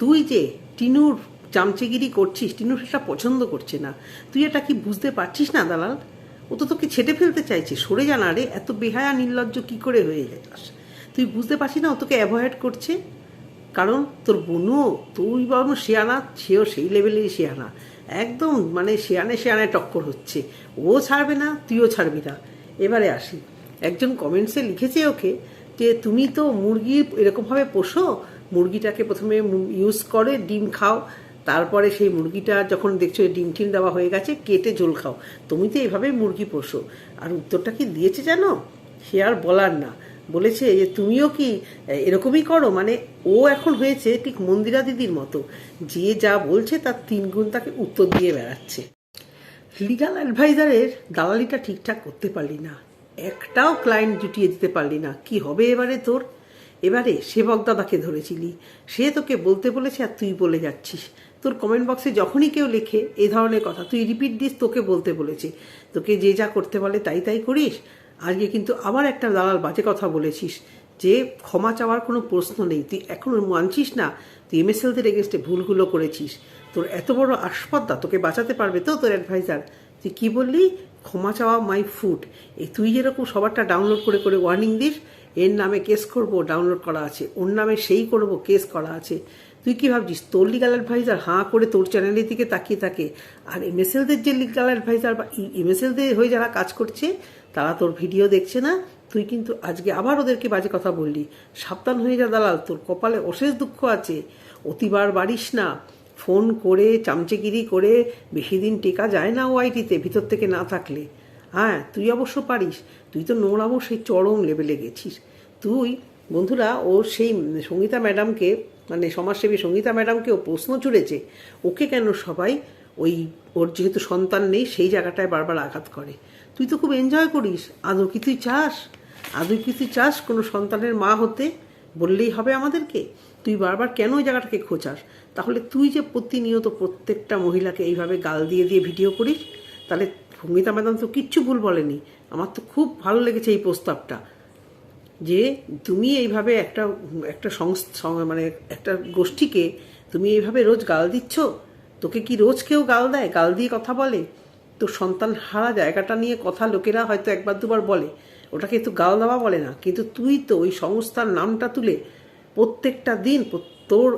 তুই যে টিনুর চামচেগিরি করছিস টিনুর সেটা পছন্দ করছে না, তুই এটা কি বুঝতে পারছিস না দালাল? ও তো তোকে ছেটে ফেলতে চাইছে, সরে জানা রে, এত বেহায়া নির্লজ্জ কি করে হয়ে যাস? তুই বুঝতে পারছিস না ও তোকে অ্যাভয়েড করছে? কারণ তোর বোনও তুই বরং শেয়ানা, সেও সেই লেভেলেই শেয়ানা। একদম মানে শেয়ানে শেয়ানে টক্কর হচ্ছে। ও ছাড়বে না, তুইও ছাড়বি না। এবারে আসি। একজন কমেন্টসে লিখেছে ওকে যে, তুমি তো মুরগি এরকমভাবে পোষো মুরগিটাকে প্রথমে ইউজ করে, ডিম খাও, তারপরে সেই মুরগিটা যখন দেখছ ডিম টিম দেওয়া হয়ে গেছে, কেটে জল খাও। তুমি তো এইভাবেই মুরগি পোষো। আর উত্তরটা কি দিয়েছে জানো? সে আর বলার না। বলেছে যে, তুমিও কি এরকমই করো? মানে ও এখন হয়েছে ঠিক মন্দিরা দিদির মতো। যে যা বলছে তার তিন গুণ তাকে উত্তর দিয়ে বেড়াচ্ছে। লিগাল অ্যাডভাইজারের দালালিটা ঠিকঠাক করতে পারলি না। একটাও ক্লায়েন্ট জুটিয়ে দিতে পারলি না। কি হবে এবারে তোর? এবারে সেবক দাদাকে ধরেছিলি। সে তোকে বলতে বলেছে আর তুই বলে যাচ্ছিস। তোর কমেন্ট বক্সে যখনই কেউ লেখে এই ধরনের কথা, তুই রিপিট দিস, তোকে বলতে বলেছে। তোকে যে যা করতে বলে তাই তাই করিস। আজকে কিন্তু আবার একটা দালাল বাজে কথা বলেছিস যে ক্ষমা চাওয়ার কোনো প্রশ্ন নেই। তুই এখনও মানছিস না। তুই এম এস এমএসএলদের এগেনস্টে ভুলগুলো করেছিস। তোর এত বড় আসপদ্দা তোকে বাঁচাতে পারবে তো তোর অ্যাডভাইজার তুই কি বললি? ক্ষমা চাওয়া মাই ফুড এই তুই যেরকম সবারটা ডাউনলোড করে করে ওয়ার্নিং দিস এর নামে কেস করব ডাউনলোড করা আছে। ওর নামে সেই করব কেস করা আছে। তুই কি ভাবছিস? তোর লিগাল অ্যাডভাইজার হাঁ করে তোর চ্যানেলের দিকে তাকিয়ে থাকে। আর এমএসএলদের যে লিগাল অ্যাডভাইজার বা এমএসএলদের হয়ে যারা কাজ করছে, তারা তোর ভিডিও দেখছে না। তুই কিন্তু আজকে আবার ওদেরকে বাজে কথা বললি। সাবধান হয়ে যা দালাল, তোর কপালে অশেষ দুঃখ আছে। অতিবার বাড়িস না। ফোন করে, চামচেগিরি করে, বেশি দিন টেকা যায় না ওয়াইটিতে ভিতর থেকে না থাকলে। হ্যাঁ তুই অবশ্য পারিস। তুই তো নোংরামো সেই চরম লেভেলে গেছিস। তুই, বন্ধুরা, ও সেই সঙ্গীতা ম্যাডামকে মানে সমাজসেবী সঙ্গীতা ম্যাডামকে ও প্রশ্ন চুড়েছে ওকে কেন সবাই ওই, ওর যেহেতু সন্তান নেই, সেই জায়গাটায় বারবার আঘাত করে? তুই তো খুব এনজয় করিস। আদৌ কি তুই চাস? আদৌ কি তুই চাস কোনো সন্তানের মা হতে? বললেই হবে আমাদেরকে। তুই বারবার কেন ওই জায়গাটাকে খোঁচাস? তাহলে তুই যে প্রতিনিয়ত প্রত্যেকটা মহিলাকে এইভাবে গাল দিয়ে দিয়ে ভিডিও করিস, তাহলে সঙ্গীতা ম্যাডাম তো কিচ্ছু ভুল বলেনি। আমার তো খুব ভালো লেগেছে এই প্রস্তাবটা। যে তুমি এইভাবে একটা একটা সংস্থা মানে একটা গোষ্ঠীকে তুমি এইভাবে রোজ গাল দিচ্ছ, তোকে কি রোজ কেউ গাল দেয়? গাল দিয়ে কথা বলে? তোর সন্তান হারা জায়গাটা নিয়ে কথা লোকেরা হয়তো একবার দুবার বলে। ওটাকে তো গাল দেওয়া বলে না। কিন্তু তুই তো ওই সংস্থার নামটা তুলে প্রত্যেকটা দিন তোর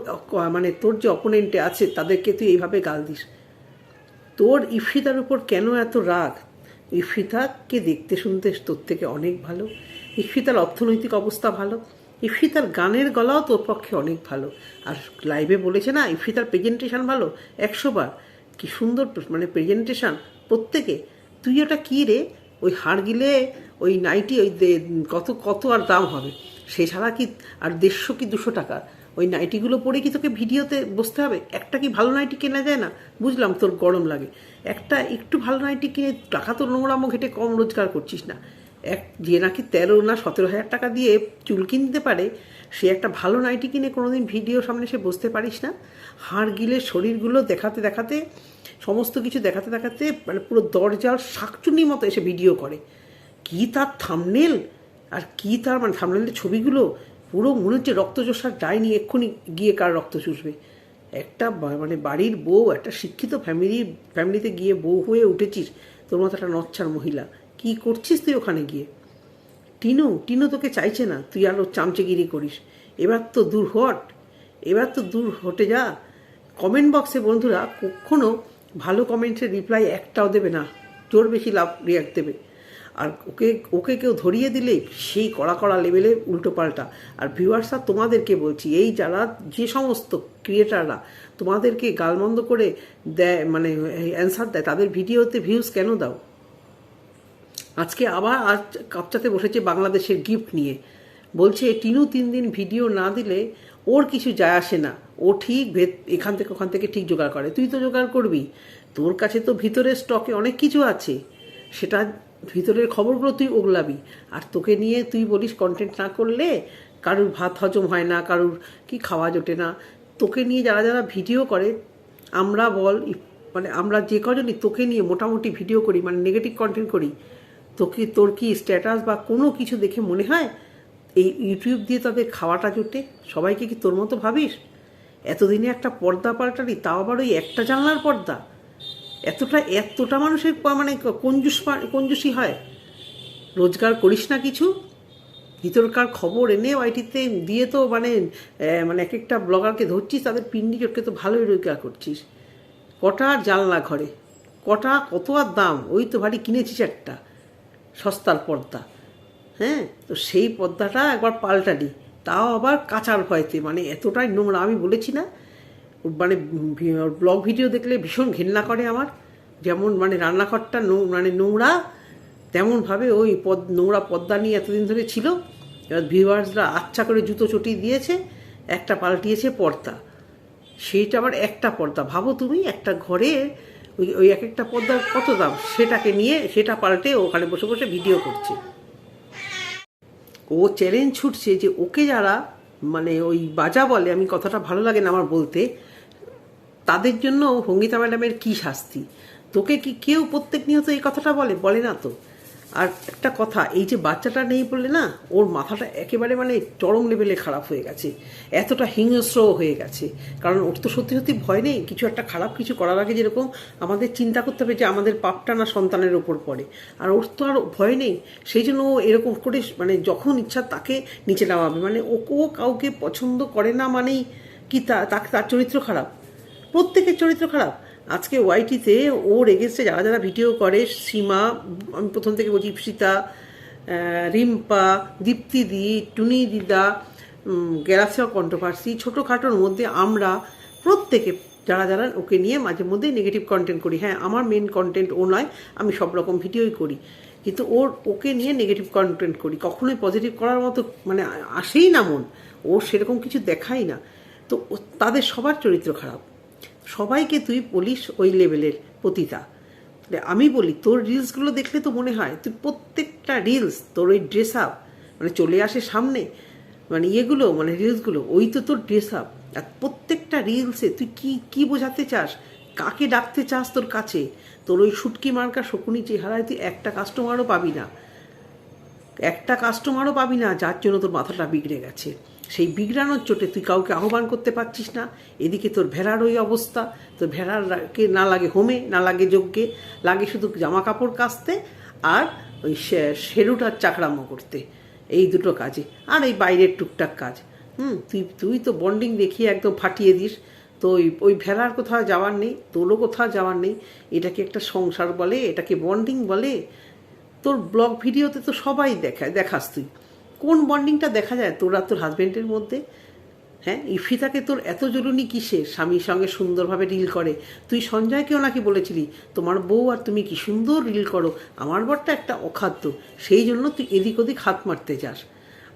মানে তোর যে অপোনেন্টে আছে, তাদেরকে তুই এইভাবে গাল দিস। তোর ইফিতার উপর কেন এত রাগ? ইফিতাকে দেখতে শুনতে তোর থেকে অনেক ভালো। ইফিতার অর্থনৈতিক অবস্থা ভালো। ইফিতার গানের গলাও তোর পক্ষে অনেক ভালো। আর লাইভে বলেছে না ইফিতার প্রেজেন্টেশন ভালো? একশোবার কি সুন্দর মানে প্রেজেন্টেশন প্রত্যেকে, তুই ওটা কী রে? ওই হাড় গিলে ওই নাইটি, ওই কত কত আর দাম হবে? সে ছাড়া কি, আর দেড়শো কি দুশো টাকা? ওই নাইটিগুলো পরে কি তোকে ভিডিওতে বসতে হবে? একটা কি ভালো নাইটি কেনা যায় না? বুঝলাম তোর গরম লাগে। একটা একটু ভালো নাইটি কিনে টাকা তো নোংরামো ঘেটে কম রোজগার করছিস না। এক, যে নাকি তেরো না সতেরো হাজার টাকা দিয়ে চুল কিনতে পারে, সে একটা ভালো নাইটি কিনে কোনোদিন ভিডিও সামনে সে বসতে পারিস না। হাড় গিলে শরীরগুলো দেখাতে দেখাতে, সমস্ত কিছু দেখাতে দেখাতে মানে পুরো দরজার শাকচুনির মতো এসে ভিডিও করে। কি তার থামনেল আর কি তার মানে থামনেলের ছবিগুলো? পুরো মনে হচ্ছে রক্তচোষার যায়নি এক্ষুনি গিয়ে কার রক্ত চুষবে। একটা মানে বাড়ির বউ, একটা শিক্ষিত ফ্যামিলি ফ্যামিলিতে গিয়ে বউ হয়ে উঠেছিস, তোর মতো একটা নচ্ছার মহিলা। কি করছিস তুই ওখানে গিয়ে? টিনু টিনু তোকে চাইছে না, তুই আরও চামচেগিরি করিস। এবার তো দূর হট, এবার তো দূর হটে যা। কমেন্ট বক্সে বন্ধুরা কখনো ভালো কমেন্টের রিপ্লাই একটাও দেবে না, জোর বেশি লাভ রিয়াক্ট দেবে। আর ওকে ওকে কেউ ধরিয়ে দিলে সেই কড়া কড়া লেভেলে উল্টো পাল্টা। আর ভিউয়ার্সরা তোমাদেরকে বলছি, এই যারা যে সমস্ত ক্রিয়েটাররা তোমাদেরকে গালমন্দ করে দেয় মানে অ্যান্সার দেয়, তাদের ভিডিওতে ভিউজ কেন দাও? আজকে আবার আজ কাপচাতে বসেছে বাংলাদেশের গিফট নিয়ে। বলছে, টিনু তিন দিন ভিডিও না দিলে ওর কিছু যায় আসে না। ও ঠিক ভেদ এখান থেকে ওখান থেকে ঠিক জোগাড় করে। তুই তো জোগাড় করবি। তোর কাছে তো ভিতরের স্টকে অনেক কিছু আছে। সেটা ভিতরের খবরগুলো তুই ওগলাবি। আর তোকে নিয়ে তুই বলিস কন্টেন্ট না করলে কারুর ভাত হজম হয় না, কারুর কি খাওয়া জোটে না। তোকে নিয়ে যারা যারা ভিডিও করে, আমরা বল মানে আমরা যে কজনই তোকে নিয়ে মোটামুটি ভিডিও করি মানে নেগেটিভ কন্টেন্ট করি, তোকে, তোর কি স্ট্যাটাস বা কোনো কিছু দেখে মনে হয়? এই ইউটিউব দিয়ে তাদের খাওয়াটা জোটে। সবাইকে কি তোর মতো ভাবিস? এতদিনে একটা পর্দা পাল্টালি, তাও আবার ওই একটা জানলার পর্দা। এতটা এতটা মানুষের মানে কঞ্জুস কঞ্জুসি হয়? রোজগার করিস না কিছু? ভিতরকার খবর এনে ওয়াইটিতে দিয়ে তো মানে মানে এক একটা ব্লগারকে ধরছিস, তাদের পিন্ডি চটকে তো ভালোই রোজগার করছিস। কটা জানলা ঘরে? কটা, কত আর দাম? ওই তো ভারী কিনেছিস একটা, সস্তার পর্দা। হ্যাঁ? তো সেই পর্দাটা একবার পাল্টালি। তাও আবার কাঁচার ভয়তে মানে এতটাই নোংরা, আমি বলেছি না? মানে ব্লগ ভিডিও দেখলে ভীষণ ঘেন্না করে আমার। যেমন মানে রান্নাঘরটা মানে নোংরা, তেমনভাবে ওই পদ, নোংরা পদ্মা নিয়ে এতদিন ধরে ছিল। এবার ভিউয়ার্সরা আচ্ছা করে জুতো চটি দিয়েছে, একটা পাল্টিয়েছে পর্দা। সেইটা আবার একটা পর্দা। ভাবো তুমি, একটা ঘরে ওই ওই এক একটা পর্দার কত দাম? সেটাকে নিয়ে, সেটা পাল্টে ওখানে বসে বসে ভিডিও করছে। ও চ্যালেঞ্জ ছুটছে যে ওকে যারা মানে ওই বাজা বলে, আমি কথাটা ভালো লাগে না আমার বলতে তাদের জন্য সঙ্গীতা ম্যাডামের কি শাস্তি? তোকে কি কেউ প্রত্যেক নিয়ত এই কথাটা বলে? বলে না তো। আর একটা কথা, এই যে বাচ্চাটা নেই বললে না, ওর মাথাটা একেবারে মানে চরম লেভেলে খারাপ হয়ে গেছে। এতটা হিংস্র হয়ে গেছে। কারণ ওর তো সত্যি সত্যি ভয় নেই। কিছু একটা খারাপ কিছু করার আগে যেরকম আমাদের চিন্তা করতে হবে যে আমাদের পাপটা না সন্তানের ওপর পড়ে। আর ওর তো আর ভয় নেই। সেই জন্য ও এরকম করে মানে যখন ইচ্ছা তাকে নিচে নামাবে। মানে ও কাউকে পছন্দ করে না মানেই কি তা তার চরিত্র খারাপ। প্রত্যেকের চরিত্র খারাপ। আজকে ওয়াইটিতে ওর এগেনস্টে যারা যারা ভিডিও করে, সীমা, আমি প্রথম থেকে বলছি ইপসিতা রিম্পা দীপ্তিদি টুনি দিদা গ্যালাক্সিয়া কন্ট্রোভার্সি ছোটোখাটোর মধ্যে আমরা প্রত্যেকে যারা যারা ওকে নিয়ে মাঝে মধ্যে নেগেটিভ কন্টেন্ট করি। হ্যাঁ আমার মেন কন্টেন্ট ও নয়, আমি সব রকম ভিডিওই করি। কিন্তু ওর, ওকে নিয়ে নেগেটিভ কন্টেন্ট করি। কখনোই পজিটিভ করার মতো মানে আসেই না মন। ও সেরকম কিছু দেখাই না। তো তাদের সবার চরিত্র খারাপ। সবাইকে তুই বলিস ওই লেভেলের পতিতা আমি বলি, তোর রিলসগুলো দেখলে তো মনে হয়, তুই প্রত্যেকটা রিলস তোর ওই ড্রেস আপ মানে চলে আসে সামনে মানে ইয়েগুলো মানে রিলসগুলো ওই তো তোর ড্রেস আপ আর প্রত্যেকটা রিলসে তুই কি কি বোঝাতে চাস, কাকে ডাকতে চাস তোর কাছে? তোর ওই সুটকি মার্কা শকুনি চেহারায় তুই একটা কাস্টমারও পাবি না। একটা কাস্টমারও পাবি না, যার জন্য তোর মাথাটা বিগড়ে গেছে। সেই বিগড়ানোর চোটে তুই কাউকে আহ্বান করতে পারছিস না। এদিকে তোর ভেড়ার ওই অবস্থা। তোর ভেড়ারকে না লাগে হোমে, না লাগে যজ্ঞে, লাগে শুধু জামা কাপড় কাচতে আর ওই শেরুটার চাকরাম করতে। এই দুটো কাজে আর এই বাইরের টুকটাক কাজ। হুম, তুই তুই তো বন্ডিং দেখিয়ে একদম ফাটিয়ে দিস। তো ওই ওই ভেড়ার কোথাও যাওয়ার নেই, তোরও কোথাও যাওয়ার নেই। এটাকে একটা সংসার বলে, এটাকে বন্ডিং বলে। তোর ব্লগ ভিডিওতে তো সবাই দেখায় দেখাস তুই। কোন বন্ডিংটা দেখা যায় তোর আর তোর হাজবেন্ডের মধ্যে? হ্যাঁ ইফিতাকে তোর এত জরুরি কিসের স্বামীর সঙ্গে সুন্দরভাবে রিল করে। তুই সঞ্জয়কেও নাকি বলেছিলি, তোমার বউ আর তুমি কি সুন্দর রিল করো? আমার বরটা একটা অখাদ্য। সেই জন্য তুই এদিক ওদিক হাত মারতে যাস।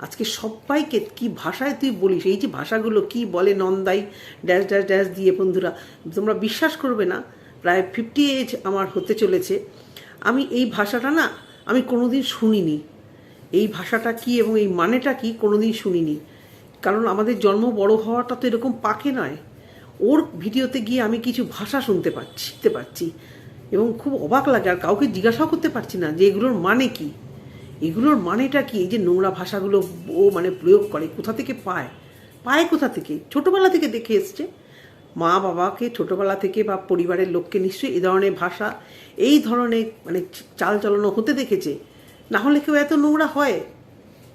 আজকে সবাইকে কি ভাষায় তুই বলিস? এই যে ভাষাগুলো কি বলে নন্দাই? ড্যাশ ড্যাশ ড্যাশ দিয়ে বন্ধুরা, তোমরা বিশ্বাস করবে না। প্রায় ফিফটি এজ আমার হতে চলেছে। আমি এই ভাষাটা না, আমি কোনোদিন শুনিনি। এই ভাষাটা কি এবং এই মানেটা কি কোনোদিন শুনিনি। কারণ আমাদের জন্ম বড় হওয়াটা তো এরকম পাকে নয়। ওর ভিডিওতে গিয়ে আমি কিছু ভাষা শুনতে পাচ্ছি, শিখতে পারছি এবং খুব অবাক লাগে আর কাউকে জিজ্ঞাসাও করতে পারছি না যে এগুলোর মানে কি। এগুলোর মানেটা কি? এই যে নোংরা ভাষাগুলো ও মানে প্রয়োগ করে, কোথা থেকে পায়? পায় কোথা থেকে? ছোটবেলা থেকে দেখে এসছে। মা বাবাকে ছোটবেলা থেকে বা পরিবারের লোককে নিশ্চয়ই এই ধরনের ভাষা, এই ধরনের মানে চাল চলনো হতে দেখেছে। না হলে কেউ এত নোংরা হয়।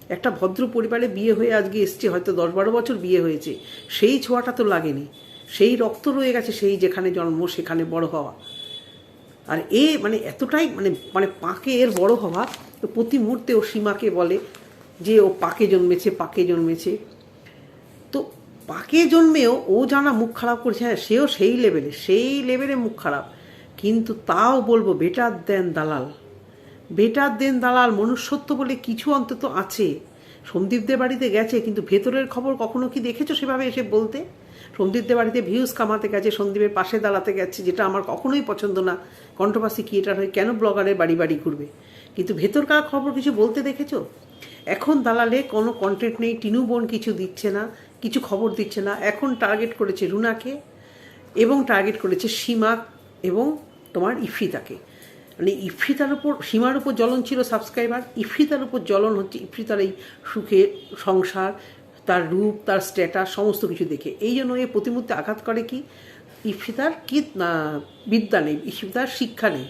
একটা ভদ্র পরিবারে বিয়ে হয়ে আজকে এসছে, হয়তো দশ বারো বছর বিয়ে হয়েছে। সেই ছোঁয়াটা তো লাগেনি। সেই রক্ত রয়ে গেছে সেই যেখানে জন্ম, সেখানে বড় হওয়া। আর এ মানে এতটাই মানে মানে পাকে এর বড় হওয়া, তো প্রতি মুহূর্তে ও সীমাকে বলে যে ও পাকে জন্মেছে পাকে জন্মেছে। তো পাকে জন্মেও ও জানা মুখ খারাপ করছে হ্যাঁ সেও সেই লেভেলে সেই লেভেলে মুখ খারাপ। কিন্তু তাও বলব বেটার দেন দালাল। বেটার দেন দালাল, মনুষ্যত্ব বলে কিছু অন্তত আছে। সন্দীপদের বাড়িতে গেছে, কিন্তু ভেতরের খবর কখনো কি দেখেছ সেভাবে এসে বলতে? সন্দীপদের বাড়িতে ভিউজ কামাতে গেছে, সন্দীপের পাশে দাঁড়াতে গেছে, যেটা আমার কখনোই পছন্দ না। কন্ট্রোভার্সি ক্রিয়েটার হয়ে কেন ব্লগারের বাড়ি বাড়ি ঘুরবে? কিন্তু ভেতরকার খবর কিছু বলতে দেখেছ? এখন দালালে কোনো কন্টেন্ট নেই, টিনু বোন কিছু দিচ্ছে না, কিছু খবর দিচ্ছে না। এখন টার্গেট করেছে রুনাকে এবং টার্গেট করেছে সীমা এবং তোমার ইফিতাকে। মানে ইফিতার উপর, সীমার উপর জ্বলন ছিল সাবস্ক্রাইবার ইফিতার উপর জ্বলন হচ্ছে ইফিতার এই সুখের সংসার, তার রূপ, তার স্ট্যাটাস সমস্ত কিছু দেখে। এই জন্য এ প্রতিমূর্তি আঘাত করে কি? ইফিতার কি বিদ্যা নেই ইফিতার শিক্ষা নেই।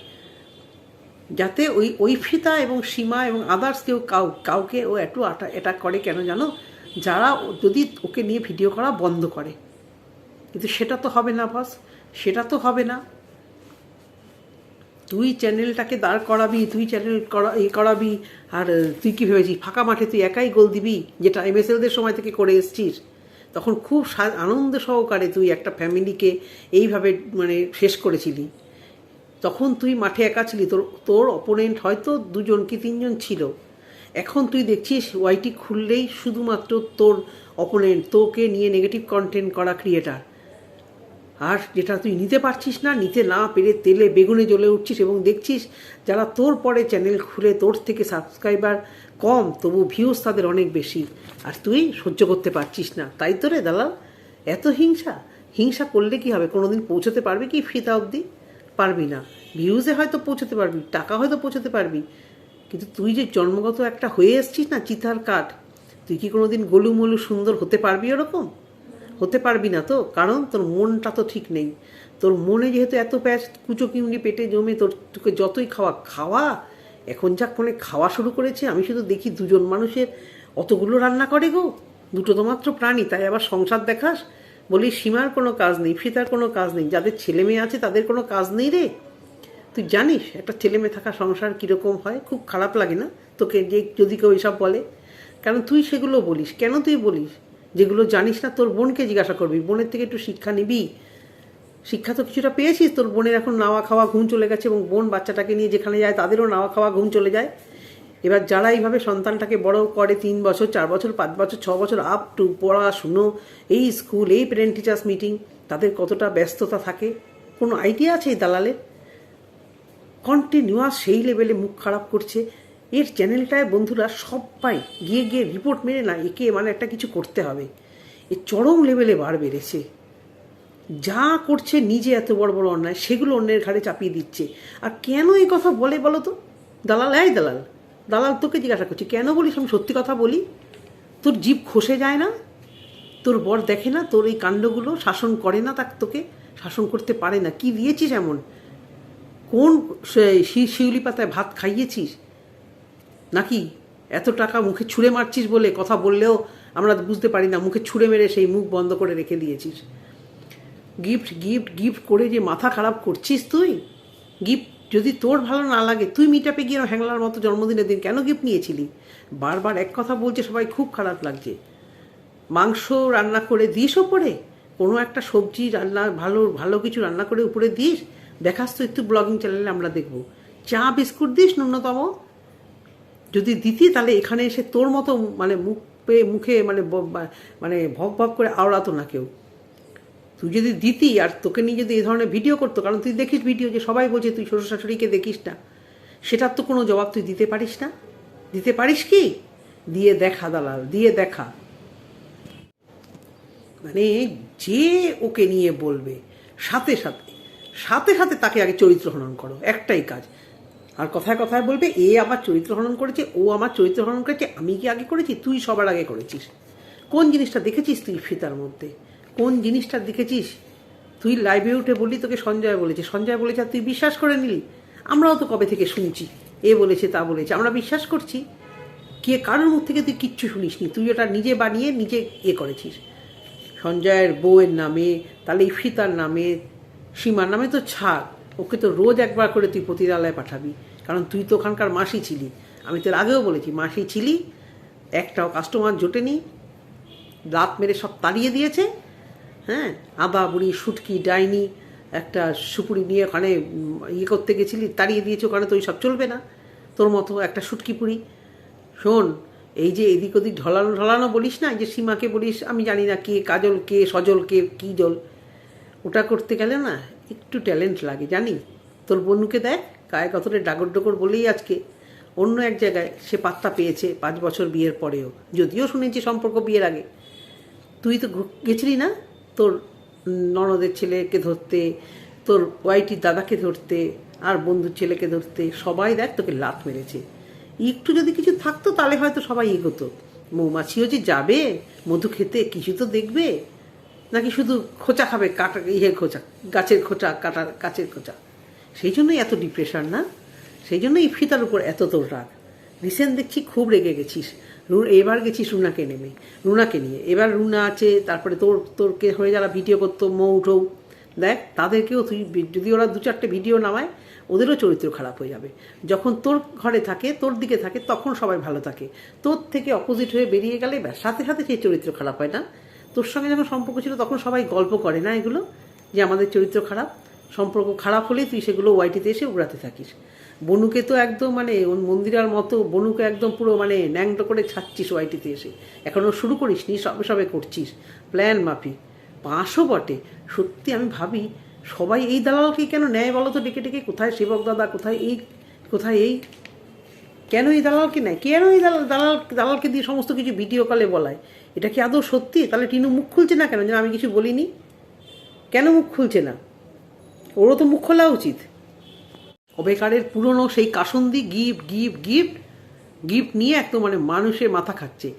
যাতে ওই ঐফিতা এবং সীমা এবং আদার্স কেউ কাউ, কাউকে ও একটু আটা অ্যাটাক করে, কেন জানো? যারা যদি ওকে নিয়ে ভিডিও করা বন্ধ করে। কিন্তু সেটা তো হবে না বস সেটা তো হবে না। তুই চ্যানেলটাকে দাঁড় করাবি, তুই চ্যানেল করা ই করাবি, আর তুই কী ভেবেছিস, ফাঁকা মাঠে তুই একাই গোল দিবি, যেটা এমএসএলদের সময় থেকে করে এসছিস? তখন খুব আনন্দ সহকারে তুই একটা ফ্যামিলিকে এইভাবে মানে শেষ করেছিলি। তখন তুই মাঠে একা ছিলি, তোর তোর অপোনেন্ট হয়তো দুজন কি তিনজন ছিল। এখন তুই দেখছিস ওয়াইটি খুললেই শুধুমাত্র তোর অপোনেন্ট তোকে নিয়ে নেগেটিভ কন্টেন্ট করা ক্রিয়েটার আর যেটা তুই নিতে পারছিস না, নিতে না পেরে তেলে, বেগুনে জ্বলে উঠছিস এবং দেখছিস যারা তোর পরে চ্যানেল খুলে তোর থেকে সাবস্ক্রাইবার কম, তবু ভিউজ তাদের অনেক বেশি। আর তুই সহ্য করতে পারছিস না। তাই তো রে দালাল, এত হিংসা? হিংসা করলে কি হবে? কোনোদিন পৌঁছতে পারবি কি ফিতা অবধি? পারবি না। ভিউজে হয়তো পৌঁছতে পারবি, টাকা হয়তো পৌঁছতে পারবি। কিন্তু তুই যে জন্মগত একটা হয়ে এসছিস না, চিতার কাঠ, তুই কি কোনো দিন গোলুমলু সুন্দর হতে পারবি ওরকম? হতে পারবি না তো? কারণ তোর মনটা তো ঠিক নেই। তোর মনে যেহেতু এত প্যাচ, কুচো কিমড়ি পেটে জমে তোর, তোকে যতই খাওয়া খাওয়া? এখন যা কোনে খাওয়া শুরু করেছে, আমি শুধু দেখি দুজন মানুষের অতগুলো রান্না করে গো। দুটো তো মাত্র প্রাণী, তাই আবার সংসার দেখাস? বলি, সীমার কোনো কাজ নেই, ফিতার কোনো কাজ নেই। যাদের ছেলে মেয়ে আছে, তাদের কোনো কাজ নেই রে। তুই জানিস, একটা ছেলে মেয়ে থাকা সংসার কীরকম হয়? খুব খারাপ লাগে না তোকে যে, যদি কেউ এসব বলে? কারণ তুই সেগুলো বলিস। কেন তুই বলিস? যেগুলো জানিস না, তোর বোনকে জিজ্ঞাসা করবি। বোনের থেকে একটু শিক্ষা নিবি। শিক্ষা তো কিছুটা পেয়েছিস। তোর বোনের এখন নাওয়া খাওয়া ঘুম চলে গেছে এবং বোন বাচ্চাটাকে নিয়ে যেখানে যায় তাদেরও নাওয়া খাওয়া ঘুম চলে যায়। এবার যারা এইভাবে সন্তানটাকে বড় করে তিন বছর, চার বছর, পাঁচ বছর, ছ বছর আপ টু পড়াশুনো এই স্কুল এই প্যারেন্ট টিচার্স মিটিং তাদের কতটা ব্যস্ততা থাকে? কোনো আইডিয়া আছে এই দালালের? কন্টিনিউয়াস সেই লেভেলে মুখ খারাপ করছে। এর চ্যানেলটায় বন্ধুরা সবাই গিয়ে গিয়ে রিপোর্ট মেনে না, একে মানে একটা কিছু করতে হবে। এ চরম লেভেলে বার বেড়েছে। যা করছে নিজে এত বড় বড় অন্যায়, সেগুলো অন্যের ঘাড়ে চাপিয়ে দিচ্ছে। আর কেন এই কথা বলে বলো তো? দালাল, এই দালাল দালাল তোকে জিজ্ঞাসা করছি, কেন বলিস আমি সত্যি কথা বলি? তোর জীব খসে যায় না? তোর বর দেখে না? তোর এই কাণ্ডগুলো শাসন করে না তাকে তোকে? শাসন করতে পারে না? কি দিয়েছিস এমন? কোন শিউলি পাতায় ভাত খাইয়েছিস? নাকি? এত টাকা মুখে ছুঁড়ে মারছিস বলে কথা বললেও আমরা বুঝতে পারি না, মুখে ছুঁড়ে মেরে সেই মুখ বন্ধ করে রেখে দিয়েছিস। গিফট গিফট গিফট করে যে মাথা খারাপ করছিস তুই? গিফট যদি তোর ভালো না লাগে, তুই মিটাপে গিয়ে হ্যাংলার মতো জন্মদিনের দিন কেন গিফট নিয়েছিলি? বারবার এক কথা বলছে, সবাই খুব খারাপ লাগছে। মাংস রান্না করে দিস ওপরে? কোনো একটা সবজি রান্না, ভালো ভালো কিছু রান্না করে উপরে দিস? দেখাস তো একটু ব্লগিং চ্যানেলে আমরা দেখব। চা, বিস্কুট দিস ন্যূনতম? যদি দিতি, তাহলে এখানে এসে তোর মতো মানে মুখ পেয়ে মুখে মানে মানে ভক ভক করে আওড়াতো না কেউ। তুই যদি দিতি আর তোকে নিয়ে যদি এই ধরনের ভিডিও করতো, কারণ তুই দেখিস ভিডিও যে সবাই বলছে তুই শ্বশুর শাশুড়িকে দেখিস না। সেটার তো কোনো জবাব তুই দিতে পারিস না। দিতে পারিস কি? দিয়ে দেখা দালাল, দিয়ে দেখা। মানে যে ওকে নিয়ে বলবে, সাথে সাথে সাথে সাথে তাকে আগে চরিত্র হনন করো, একটাই কাজ। আর কথায় কথায় বলবে, এ আমার চরিত্র হনন করেছে, ও আমার চরিত্র হনন করেছে, আমি কি আগে করেছি? তুই সবার আগে করেছিস। কোন জিনিসটা দেখেছিস তুই ফিতার মধ্যে? কোন জিনিসটা দেখেছিস? তুই লাইভে উঠে বললি, তোকে সঞ্জয় বলেছে। সঞ্জয় বলেছে, আর তুই বিশ্বাস করে নিলি? আমরাও তো কবে থেকে শুনছি। এ বলেছে, তা বলেছে। আমরা বিশ্বাস করছি। কে কারোর মুখ থেকে তুই কিচ্ছু শুনিসনি। তুই ওটা নিজে বানিয়ে নিজে ইয়ে করেছিস। সঞ্জয়ের বউয়ের নামে, তাহলে ইফিতার নামে, সীমার নামে তো ছাড়। ওকে তো রোজ একবার করে তুই পতিরালয়ে পাঠাবি। কারণ তুই তো ওখানকার মাসি ছিলি। আমি তোর আগেও বলেছি, মাসি ছিলি, একটাও কাস্টমার জোটেনি, দাঁত মেরে সব তাড়িয়ে দিয়েছে হ্যাঁ? আদা বুড়ি, শুটকি, ডাইনি, একটা সুপুরি নিয়ে ওখানে ইয়ে করতে গেছিলি, তাড়িয়ে দিয়েছে, ওখানে তো ওই সব চলবে না। তোর মতো একটা শুটকি পুরি। শোন, এই যে এদিক ওদিক ঢলানো ঢলানো বলিস না, এই যে সীমাকে বলিস, আমি জানি না কে কাজল, কে সজল, কে কী জল ওটা করতে গেলে না, একটু ট্যালেন্ট লাগে জানি তোর বন্ধুকে দেখ গায়ে কতটা ডাগর ডগর বলেই আজকে অন্য এক জায়গায় সে পাত্তা পেয়েছে পাঁচ বছর বিয়ের পরেও। যদিও শুনেছি সম্পর্ক বিয়ের আগে। তুই তো গেছিলি না? তোর ননদের ছেলেকে ধরতে, তোর ওয়াইটির দাদাকে ধরতে, আর বন্ধুর ছেলেকে ধরতে সবাই দেখ তোকে লাত মেরেছে। একটু যদি কিছু থাকতো তাহলে হয়তো সবাই এগোতো। মৌমাছিও যে যাবে, মধু খেতে কিছু তো দেখবে। নাকি শুধু খোঁচা খাবে, কাটা ইয়ে খোঁচা, গাছের খোঁচা কাটা গাছের খোঁচা? সেই জন্যই এত ডিপ্রেশন না? সেই জন্যই ইফিতার উপর এত তোর রাগ। রিসেন্ট দেখছি খুব রেগে গেছিস। এবার গেছিস রুনাকে নেমে। রুনাকে নিয়ে। এবার রুনা আছে, তারপরে তোর, তোরকে হয়ে যারা ভিডিও করতো, মৌ টৌ দেখ, তাদেরকেও তুই যদি ওরা দু চারটে ভিডিও নামায়, ওদেরও চরিত্র খারাপ হয়ে যাবে। যখন তোর ঘরে থাকে, তোর দিকে থাকে, তখন সবাই ভালো থাকে। তোর থেকে অপোজিট হয়ে বেরিয়ে গেলে সাথে সাথে সেই চরিত্র খারাপ হয় না। তোর সঙ্গে যখন সম্পর্ক ছিল, তখন সবাই গল্প করে না এগুলো? যে আমাদের চরিত্র খারাপ। সম্পর্ক খারাপ হলেই তুই সেগুলো ওয়াইটিতে এসে উড়াতে থাকিস। বনুকে তো একদম মানে মন্দিরার মতো বনুকে একদম পুরো মানে ন্যাংটো করে ছাড়ছিস ওয়াইটিতে এসে। এখনও শুরু করিস নি সবে সবে করছিস। প্ল্যান মাফিক। পাঁচও বটে। সত্যি আমি ভাবি, সবাই এই দালালকে কেন নেয় বলো তো ডেকে ডেকে? কোথায় সেবক দাদা, কোথায় এই কোথায় এই? কেন এই দালালকে নেয়? কেন এই দালাল দালাল, দালালকে দিয়ে সমস্ত কিছু ভিডিও কলে বলায়? এটা কি আদৌ সত্যি? তাহলে টিনু মুখ খুলছে না কেন? যেন আমি কিছু বলিনি। কেন মুখ খুলছে না? ওরও তো মুখ খোলা উচিত। অবেকারের পুরনো সেই kasundi gift gift gift gift নিয়ে একদম মানে মানুষের মাথা খাচ্ছে।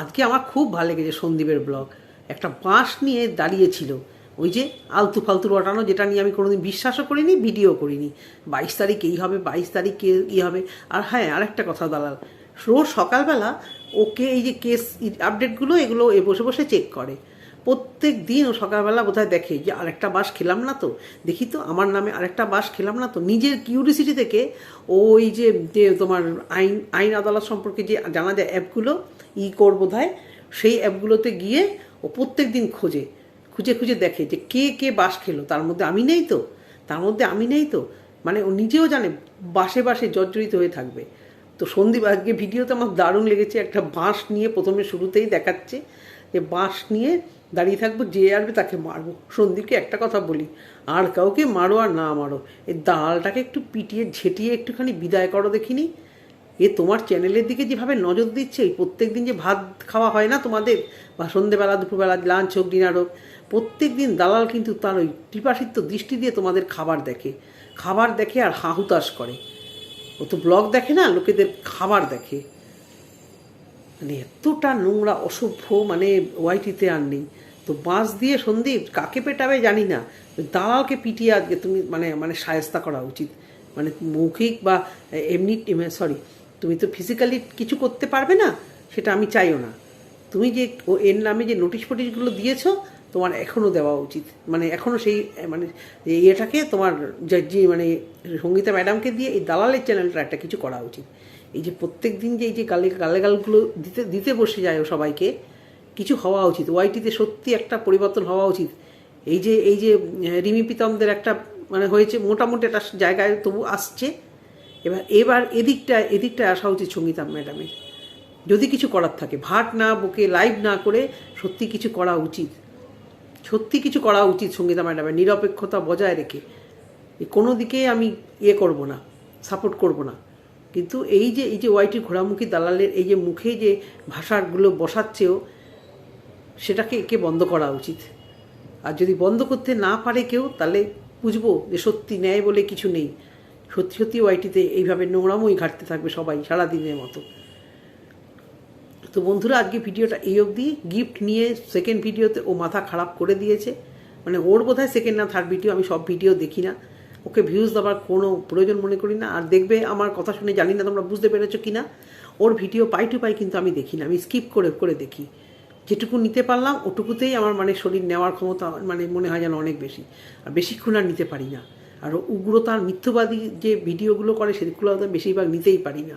আজকে আমার খুব ভালো লেগেছে সন্দীপের ব্লগ। একটা বাঁশ নিয়ে দাঁড়িয়েছিল। ওই যে আলতু ফালতু রটানো, যেটা নিয়ে আমি কোনোদিন বিশ্বাসও করিনি, ভিডিও করিনি। বাইশ তারিখ এই হবে, বাইশ তারিখ কে ই হবে। আর হ্যাঁ আরেকটা কথা দালাল, রোজ সকালবেলা ওকে এই যে কেস আপডেটগুলো, এগুলো এ বসে বসে চেক করে। প্রত্যেক দিন ও সকালবেলা বোধহয় দেখে যে আরেকটা বাস খেলাম না তো? দেখি তো, আমার নামে আরেকটা বাস খেলাম না তো? নিজের কিউরিসিটি থেকে ওই যে তোমার আইন আইন আদালত সম্পর্কে যে জানা যায় অ্যাপগুলো, ই কর বোধহয়, সেই অ্যাপগুলোতে গিয়ে ও প্রত্যেক দিন খোঁজে, খুঁজে খুঁজে দেখে যে কে কে বাস খেলো। তার মধ্যে আমি নেই তো? তার মধ্যে আমি নেই তো? মানে ও নিজেও জানে, বাসে বাসে জর্জরিত হয়ে থাকবে। তো সন্দীপ, আজকে ভিডিওতে আমার দারুণ লেগেছে, একটা বাঁশ নিয়ে প্রথমে শুরুতেই দেখাচ্ছে। যে বাঁশ নিয়ে দাঁড়িয়ে থাকব, যে আসবে তাকে মারবো। সন্দীপকে একটা কথা বলি, আর কাউকে মারো আর না মারো, এই দালটাকে একটু পিটিয়ে ঝেটিয়ে একটুখানি বিদায় করো দেখিনি? এ তোমার চ্যানেলের দিকে যেভাবে নজর দিচ্ছে প্রত্যেক দিন যে ভাত খাওয়া হয় না তোমাদের, বা সন্ধেবেলা, দুপুরবেলা লাঞ্চ হোক ডিনার হোক প্রত্যেক দিন দালাল কিন্তু তার ওই কৃপাসিত্ব দৃষ্টি দিয়ে তোমাদের খাবার দেখে খাবার দেখে আর হাহুতাশ করে। ও তো ব্লগ দেখে না, লোকেদের খাবার দেখে। মানে এতটা নোংরা, অসভ্য মানে ওয়াইটিতে আর নেই। তো বাঁশ দিয়ে সন্দীপ কাকে পেটাবে জানি না। দালালকে পিটিয়ে আজকে তুমি মানে মানে সায়স্তা করা উচিত। মানে মৌখিক বা এমনি সরি তুমি তো ফিজিক্যালি কিছু করতে পারবে না, সেটা আমি চাইও না। তুমি যে ও এর নামে যে নোটিশ ফোটিশগুলো দিয়েছ, তোমার এখনও দেওয়া উচিত। মানে এখনও সেই মানে ইয়েটাকে তোমার যে মানে সঙ্গীতা ম্যাডামকে দিয়ে এই দালালের চ্যানেলটা একটা কিছু করা উচিত। এই যে প্রত্যেক দিন যে এই যে গালে গালেগালগুলো দিতে দিতে বসে যায় সবাইকে, কিছু হওয়া উচিত। ওয়াইটিতে সত্যি একটা পরিবর্তন হওয়া উচিত। এই যে এই যে রিমি পিতমদের একটা মানে হয়েছে মোটামুটি একটা জায়গায় তবু আসছে। এবার এবার এদিকটা এদিকটা আসা উচিত সঙ্গীতা ম্যাডামের। যদি কিছু করার থাকে, ভাট না, বুকে লাইভ না করে সত্যি কিছু করা উচিত। সত্যি কিছু করা উচিত সঙ্গীতা ম্যাডামের, নিরপেক্ষতা বজায় রেখে। কোনো দিকে আমি ইয়ে করব না, সাপোর্ট করব না। কিন্তু এই যে এই যে ওয়াইটি ঘোড়ামুখী দালালের এই যে মুখে যে ভাষাগুলো বসাচ্ছেও, সেটাকে একে বন্ধ করা উচিত। আর যদি বন্ধ করতে না পারে কেউ, তাহলে বুঝব যে সত্যি ন্যায় বলে কিছু নেই। সত্যি সত্যি ওয়াইটিতে এইভাবে নোংরামই ঘাটতে থাকবে সবাই সারাদিনের মতো। তো বন্ধুরা, আজকে ভিডিওটা এই অবধি। গিফট নিয়ে সেকেন্ড ভিডিওতে ও মাথা খারাপ করে দিয়েছে। মানে ওর বোধহয় সেকেন্ড না থার্ড ভিডিও আমি সব ভিডিও দেখি না। ওকে ভিউজ দেওয়ার কোনো প্রয়োজন মনে করি না। আর দেখবে আমার কথা শুনে জানি না তোমরা বুঝতে পেরেছ কি না ওর ভিডিও পাই টু পাই কিন্তু আমি দেখি না, আমি স্কিপ করে করে দেখি। যেটুকু নিতে পারলাম, ওটুকুতেই আমার মানে শরীর নেওয়ার ক্ষমতা মানে মনে হয় যেন অনেক বেশি। আর বেশিক্ষণ আর নিতে পারি না। আর উগ্রতার মিথ্যবাদী যে ভিডিওগুলো করে, সেগুলো তো বেশিরভাগ নিতেই পারি না।